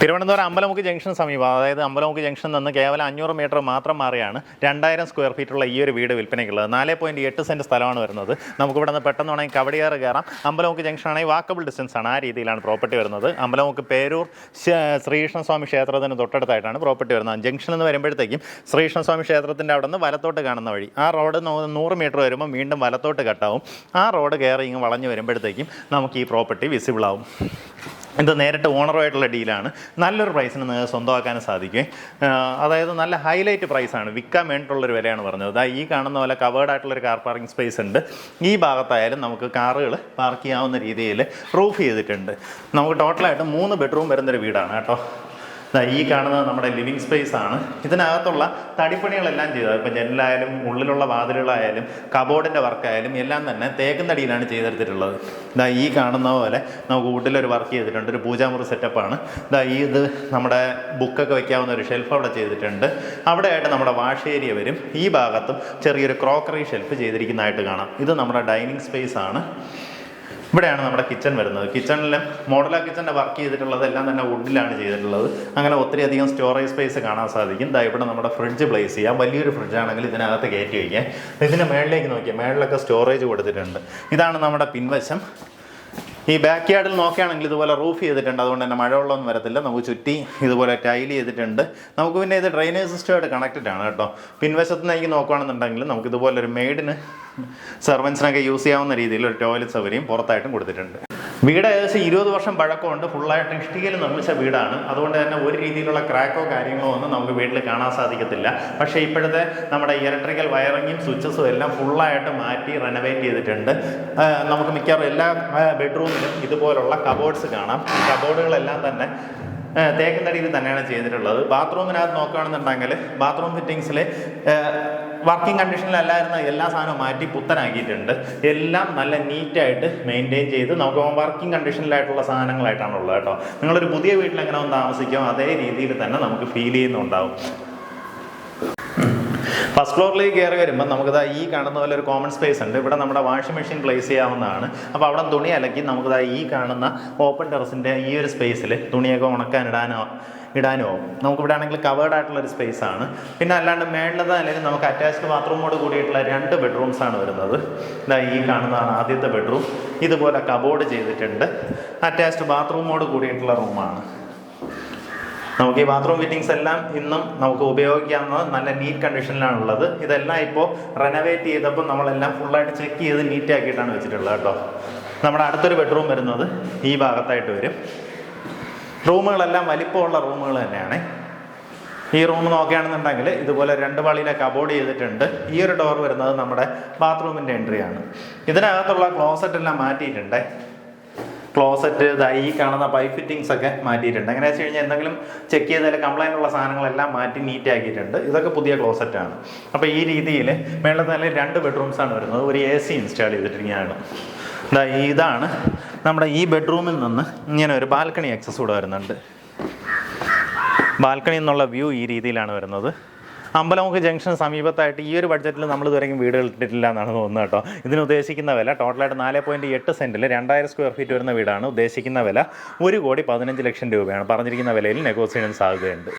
Thiruvananthapuram Ambalamukku junction സമീപം അതായത് Ambalamukku junction നിന്ന് കേവലം അഞ്ഞൂറ് മീറ്റർ മാത്രം മാറിയാണ് രണ്ടായിരം സ്ക്വയർ ഫീറ്റുള്ള ഈ ഒരു വീട് വിൽപ്പനയ്ക്കുള്ളത്. നാല് പോയിന്റ് എട്ട് സെന്റ് സ്ഥലമാണ് വരുന്നത്. നമുക്കിവിടെ നിന്ന് പെട്ടെന്ന് വേണമെങ്കിൽ കവടിയാറ് കയറാം. അമ്പലമുക്ക് ജംഗ്ഷൻ ആണെങ്കിൽ വാക്കബിൾ ഡിസ്റ്റൻസ് ആണ് ആ രീതിയിലാണ് പ്രോപ്പർട്ടി വരുന്നത്. അമ്പലമുക്ക് പേരൂർ ശ്രീകൃഷ്ണസ്വാമി ക്ഷേത്രത്തിന് തൊട്ടടുത്തായിട്ടാണ് പ്രോപ്പർട്ടി വരുന്നത്. ജംഗ്ഷൻ എന്ന് വരുമ്പോഴത്തേക്കും ശ്രീകൃഷ്ണസ്വാമി ക്ഷേത്രത്തിന്റെ അവിടെ നിന്ന് വലത്തോട്ട് കാണുന്ന വഴി ആ റോഡ് നൂറ് മീറ്റർ വരുമ്പോൾ വീണ്ടും വലത്തോട്ട് കട്ടാവും ആ റോഡ് കയറി ഇങ്ങ് വളഞ്ഞ് വരുമ്പോഴത്തേക്കും നമുക്ക് ഈ പ്രോപ്പർട്ടി വിസിബിൾ ആവും. ഇത് നേരിട്ട് ഓണറുമായിട്ടുള്ള ഡീലാണ്. നല്ലൊരു പ്രൈസിന് നിങ്ങൾക്ക് സ്വന്തമാക്കാനും സാധിക്കും. അതായത് നല്ല ഹൈലൈറ്റ് പ്രൈസാണ് വിൽക്കാൻ വേണ്ടിയിട്ടുള്ളൊരു വിലയാണ് പറഞ്ഞത്. അതായത് ഈ കാണുന്ന പോലെ കവേർഡ് ആയിട്ടുള്ളൊരു കാർ പാർക്കിംഗ് സ്പേസ് ഉണ്ട്. ഈ ഭാഗത്തായാലും നമുക്ക് കാറുകൾ പാർക്ക് ചെയ്യാവുന്ന രീതിയിൽ റൂഫ് ചെയ്തിട്ടുണ്ട്. നമുക്ക് ടോട്ടലായിട്ട് മൂന്ന് ബെഡ്റൂം വരുന്നൊരു വീടാണ് കേട്ടോ. ഈ കാണുന്നത് നമ്മുടെ ലിവിങ് സ്പേസ് ആണ്. ഇതിനകത്തുള്ള തടിപ്പണികളെല്ലാം ചെയ്തത് ഇപ്പം ജനലായാലും ഉള്ളിലുള്ള വാതിലുകളായാലും കബോർഡിന്റെ വർക്കായാലും എല്ലാം തന്നെ തേക്കും തടിയിലാണ് ചെയ്തെടുത്തിട്ടുള്ളത്. ഇതാ ഈ കാണുന്ന പോലെ നമുക്ക് വീട്ടിലൊരു വർക്ക് ചെയ്തിട്ടുണ്ട്. ഒരു പൂജാമുറി സെറ്റപ്പാണ് ഇതാ ഈ ഇത് നമ്മുടെ ബുക്കൊക്കെ വെക്കാവുന്ന ഒരു ഷെൽഫ് അവിടെ ചെയ്തിട്ടുണ്ട്. അവിടെ ആയിട്ട് നമ്മുടെ വാഷ് ഏരിയ വരും. ഈ ഭാഗത്തും ചെറിയൊരു ക്രോക്കറി ഷെൽഫ് ചെയ്തിരിക്കുന്നതായിട്ട് കാണാം. ഇത് നമ്മുടെ ഡൈനിങ് സ്പേസ് ആണ്. ഇവിടെയാണ് നമ്മുടെ കിച്ചൺ വരുന്നത്. കിച്ചണിലും മോഡലാ കിച്ചന്റെ വർക്ക് ചെയ്തിട്ടുള്ളത് എല്ലാം തന്നെ വുഡിലാണ് ചെയ്തിട്ടുള്ളത്. അങ്ങനെ ഒത്തിരി അധികം സ്റ്റോറേജ് സ്പേസ് കാണാൻ സാധിക്കും. ദാ ഇവിടെ നമ്മുടെ ഫ്രിഡ്ജ് പ്ലേസ് ചെയ്യാം. വലിയൊരു ഫ്രിഡ്ജ് ആണെങ്കിൽ ഇതിനകത്ത് കയറ്റി വയ്ക്കാം. ഇതിന്റെ മേളിലേക്ക് നോക്കിയാൽ മേളിലൊക്കെ സ്റ്റോറേജ് കൊടുത്തിട്ടുണ്ട്. ഇതാണ് നമ്മുടെ പിൻവശം. ഈ ബാക്ക് യാർഡിൽ നോക്കുകയാണെങ്കിൽ ഇതുപോലെ റൂഫ് ചെയ്തിട്ടുണ്ട്. അതുകൊണ്ട് തന്നെ മഴവെള്ളമൊന്നും വരത്തില്ല. നമുക്ക് ചുറ്റി ഇതുപോലെ ടൈൽ ചെയ്തിട്ടുണ്ട്. നമുക്ക് പിന്നെ ഇത് ഡ്രെയിനേജ് സിസ്റ്റമായിട്ട് കണക്റ്റഡ് ആണ് കേട്ടോ. പിൻവശത്ത് നിന്ന് നോക്കുകയാണെന്നുണ്ടെങ്കിൽ നമുക്ക് ഇതുപോലെ ഒരു മെയ്ഡിന് സെർവൻസിനൊക്കെ യൂസ് ചെയ്യാവുന്ന രീതിയിൽ ഒരു ടോയ്ലറ്റ് സൗകര്യം പുറത്തായിട്ടും കൊടുത്തിട്ടുണ്ട്. വീട് ഏകദേശം ഇരുപത് വർഷം പഴക്കമുണ്ട്. ഫുള്ളായിട്ട് ഇഷ്ടികയിൽ നിർമ്മിച്ച വീടാണ്. അതുകൊണ്ട് തന്നെ ഒരു രീതിയിലുള്ള ക്രാക്കോ കാര്യങ്ങളോ ഒന്നും നമുക്ക് വീട്ടിൽ കാണാൻ സാധിക്കത്തില്ല. പക്ഷേ ഇപ്പോഴത്തെ നമ്മുടെ ഇലക്ട്രിക്കൽ വയറിങ്ങും സ്വിച്ചസും എല്ലാം ഫുള്ളായിട്ട് മാറ്റി റെനോവേറ്റ് ചെയ്തിട്ടുണ്ട്. നമുക്ക് മിക്കവാറും എല്ലാ ബെഡ്റൂമിലും ഇതുപോലുള്ള കബോർഡ്സ് കാണാം. കബോർഡുകളെല്ലാം തന്നെ രീതിയിൽ തന്നെയാണ് ചെയ്തിട്ടുള്ളത്. ബാത്റൂമിനകത്ത് നോക്കുകയാണെന്നുണ്ടെങ്കിൽ ബാത്റൂം ഫിറ്റിങ്സിൽ വർക്കിംഗ് കണ്ടീഷനിലല്ലായിരുന്ന എല്ലാ സാധനവും മാറ്റി പുത്തനാക്കിയിട്ടുണ്ട്. എല്ലാം നല്ല നീറ്റായിട്ട് മെയിന്റെയിൻ ചെയ്ത്. നമുക്ക് വർക്കിംഗ് കണ്ടീഷനിലായിട്ടുള്ള സാധനങ്ങളായിട്ടാണ് ഉള്ളത് കേട്ടോ. നിങ്ങളൊരു പുതിയ വീട്ടിൽ എങ്ങനെ ഒന്ന് താമസിക്കും അതേ രീതിയിൽ തന്നെ നമുക്ക് ഫീൽ ചെയ്യുന്നുണ്ടാവും. ഫസ്റ്റ് ഫ്ലോറിലേക്ക് കയറി വരുമ്പോൾ നമുക്കിതാ ഈ കാണുന്ന പോലെ ഒരു കോമൺ സ്പേസ് ഉണ്ട്. ഇവിടെ നമ്മുടെ വാഷിംഗ് മെഷീൻ പ്ലേസ് ചെയ്യാവുന്നതാണ്. അപ്പോൾ അവിടെ തുണി അലക്കി നമുക്കിതാ ഈ കാണുന്ന ഓപ്പൺ ടെറസിന്റെ ഈ ഒരു സ്പേസിൽ തുണിയൊക്കെ ഉണക്കാൻ ഇടാനോ ഇടാനോ നമുക്കിവിടെ ആണെങ്കിൽ കവേർഡ് ആയിട്ടുള്ള ഒരു സ്പേസ് ആണ്. പിന്നെ അല്ലാണ്ട് മേളിലത് അല്ലെങ്കിൽ നമുക്ക് അറ്റാച്ച്ഡ് ബാത്റൂമോട് കൂടിയിട്ടുള്ള രണ്ട് ബെഡ്റൂംസ് ആണ് വരുന്നത്. ഇതാ ഈ കാണുന്നതാണ് ആദ്യത്തെ ബെഡ്റൂം ഇതുപോലെ കബോർഡ് ചെയ്തിട്ടുണ്ട്. അറ്റാച്ച്ഡ് ബാത്റൂമോട് കൂടിയിട്ടുള്ള റൂമാണ് നമുക്ക് ഈ ബാത്റൂം ഫിറ്റിങ്സ് എല്ലാം ഇന്നും നമുക്ക് ഉപയോഗിക്കാവുന്നത് നല്ല നീറ്റ് കണ്ടീഷനിലാണ് ഉള്ളത്. ഇതെല്ലാം ഇപ്പോൾ റെനോവേറ്റ് ചെയ്തപ്പോൾ നമ്മളെല്ലാം ഫുള്ളായിട്ട് ചെക്ക് ചെയ്ത് നീറ്റ് ആക്കിയിട്ടാണ് വെച്ചിട്ടുള്ളത് കേട്ടോ. നമ്മുടെ അടുത്തൊരു ബെഡ്റൂം വരുന്നത് ഈ ഭാഗത്തായിട്ട് വരും. റൂമുകളെല്ലാം വലിപ്പമുള്ള റൂമുകൾ തന്നെയാണ്. ഈ റൂം നോക്കുകയാണെന്നുണ്ടെങ്കിൽ ഇതുപോലെ രണ്ട് പാളിയിലെ കബോർഡ് ചെയ്തിട്ടുണ്ട്. ഈ ഒരു ഡോർ വരുന്നത് നമ്മുടെ ബാത്റൂമിന്റെ എൻട്രിയാണ് ഇതിനകത്തുള്ള ക്ലോസറ്റ് എല്ലാം മാറ്റിയിട്ടുണ്ട്. ക്ലോസറ്റ് ഇതായി ഈ കാണുന്ന പൈപ്പ് ഫിറ്റിങ്സ് ഒക്കെ മാറ്റിയിട്ടുണ്ട്. എങ്ങനെ വെച്ച് കഴിഞ്ഞാൽ എന്തെങ്കിലും ചെക്ക് ചെയ്താൽ കംപ്ലൈന്റ് ഉള്ള സാധനങ്ങളെല്ലാം മാറ്റി നീറ്റ് ആക്കിയിട്ടുണ്ട്. ഇതൊക്കെ പുതിയ ക്ലോസറ്റാണ് അപ്പോൾ ഈ രീതിയിൽ മേളത്തിൽ തന്നെ രണ്ട് ബെഡ്റൂംസാണ് വരുന്നത്. ഒരു എ സി ഇൻസ്റ്റാൾ ചെയ്തിട്ടിരിക്കുകയാണ്. ഇതാ ഇതാണ് നമ്മുടെ ഈ ബെഡ്റൂമിൽ നിന്ന് ഇങ്ങനെ ഒരു ബാൽക്കണി ആക്സസ് കൂടെ വരുന്നുണ്ട്. ബാൽക്കണി എന്നുള്ള വ്യൂ ഈ രീതിയിലാണ് വരുന്നത്. അമ്പലമുക്ക് ജംഗ്ഷൻ സമീപത്തായിട്ട് ഈ ഒരു ബഡ്ജറ്റിൽ നമ്മൾ ഇതുവരെയും വീടുകൾ ഇട്ടിട്ടില്ല എന്നാണ് തോന്നുന്നത് കേട്ടോ. ഇതിന് ഉദ്ദേശിക്കുന്ന വില ടോട്ടലായിട്ട് നാല് പോയിന്റ് എട്ട് സെന്റിൽ രണ്ടായിരം സ്ക്വയർ ഫീറ്റ് വരുന്ന വീടാണ് ഉദ്ദേശിക്കുന്ന വില. ഒരു കോടി പതിനഞ്ച് ലക്ഷം രൂപയാണ് പറഞ്ഞിരിക്കുന്ന വിലയിൽ നെഗോസിയേഷൻ സാധ്യതയുണ്ട്.